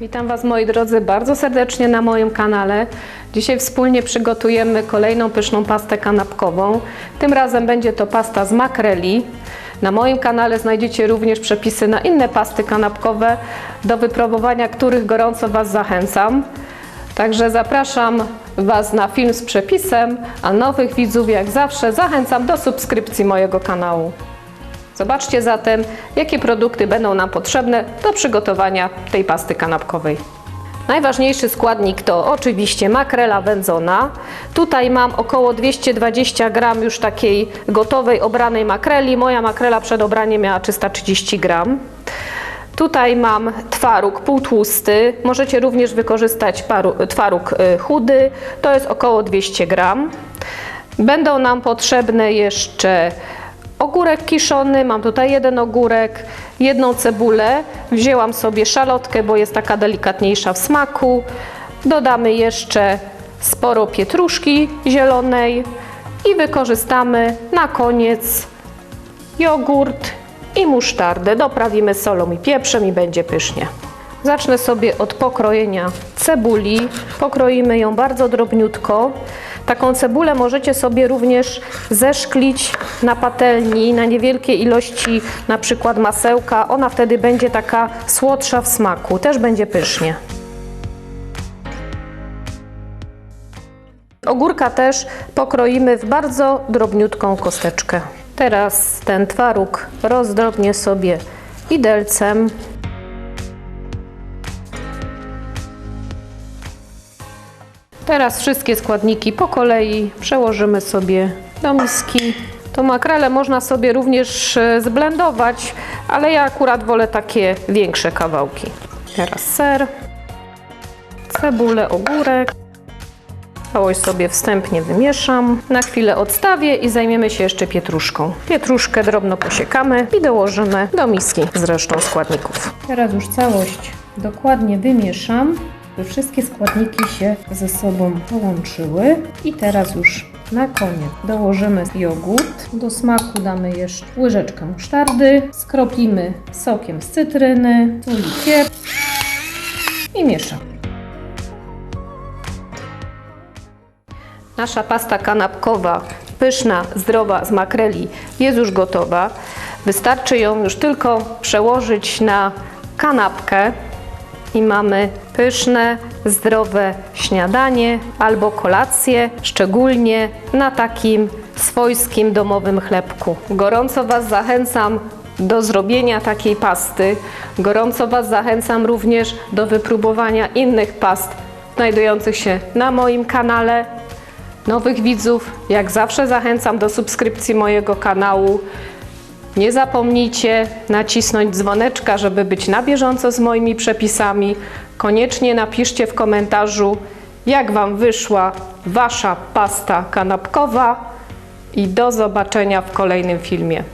Witam Was moi drodzy bardzo serdecznie na moim kanale. Dzisiaj wspólnie przygotujemy kolejną pyszną pastę kanapkową. Tym razem będzie to pasta z makreli. Na moim kanale znajdziecie również przepisy na inne pasty kanapkowe, do wypróbowania których gorąco Was zachęcam. Także zapraszam Was na film z przepisem, a nowych widzów jak zawsze zachęcam do subskrypcji mojego kanału. Zobaczcie zatem, jakie produkty będą nam potrzebne do przygotowania tej pasty kanapkowej. Najważniejszy składnik to oczywiście makrela wędzona. Tutaj mam około 220 gram już takiej gotowej obranej makreli. Moja makrela przed obraniem miała 330 gram. Tutaj mam twaróg półtłusty. Możecie również wykorzystać twaróg y, chudy. To jest około 200 gram. Będą nam potrzebne jeszcze ogórek kiszony, mam tutaj jeden ogórek, jedną cebulę, wzięłam sobie szalotkę, bo jest taka delikatniejsza w smaku. Dodamy jeszcze sporo pietruszki zielonej i wykorzystamy na koniec jogurt i musztardę. Doprawimy solą i pieprzem i będzie pysznie. Zacznę sobie od pokrojenia cebuli. Pokroimy ją bardzo drobniutko. Taką cebulę możecie sobie również zeszklić na patelni, na niewielkie ilości na przykład masełka. Ona wtedy będzie taka słodsza w smaku. Też będzie pysznie. Ogórka też pokroimy w bardzo drobniutką kosteczkę. Teraz ten twaróg rozdrobnię sobie widelcem. Teraz wszystkie składniki po kolei przełożymy sobie do miski. To makrele można sobie również e, zblendować, ale ja akurat wolę takie większe kawałki. Teraz ser, cebulę, ogórek. Całość sobie wstępnie wymieszam. Na chwilę odstawię i zajmiemy się jeszcze pietruszką. Pietruszkę drobno posiekamy i dołożymy do miski z resztą składników. Teraz już całość dokładnie wymieszam, wszystkie składniki się ze sobą połączyły. I teraz już na koniec dołożymy jogurt. Do smaku damy jeszcze łyżeczkę musztardy. Skropimy sokiem z cytryny, sól i mieszamy. Nasza pasta kanapkowa, pyszna, zdrowa z makreli jest już gotowa. Wystarczy ją już tylko przełożyć na kanapkę i mamy pyszne, zdrowe śniadanie albo kolację, szczególnie na takim swojskim domowym chlebku. Gorąco Was zachęcam do zrobienia takiej pasty. Gorąco Was zachęcam również do wypróbowania innych past znajdujących się na moim kanale nowych widzów. Jak zawsze zachęcam do subskrypcji mojego kanału. Nie zapomnijcie nacisnąć dzwoneczka, żeby być na bieżąco z moimi przepisami. Koniecznie napiszcie w komentarzu, jak Wam wyszła Wasza pasta kanapkowa i do zobaczenia w kolejnym filmie.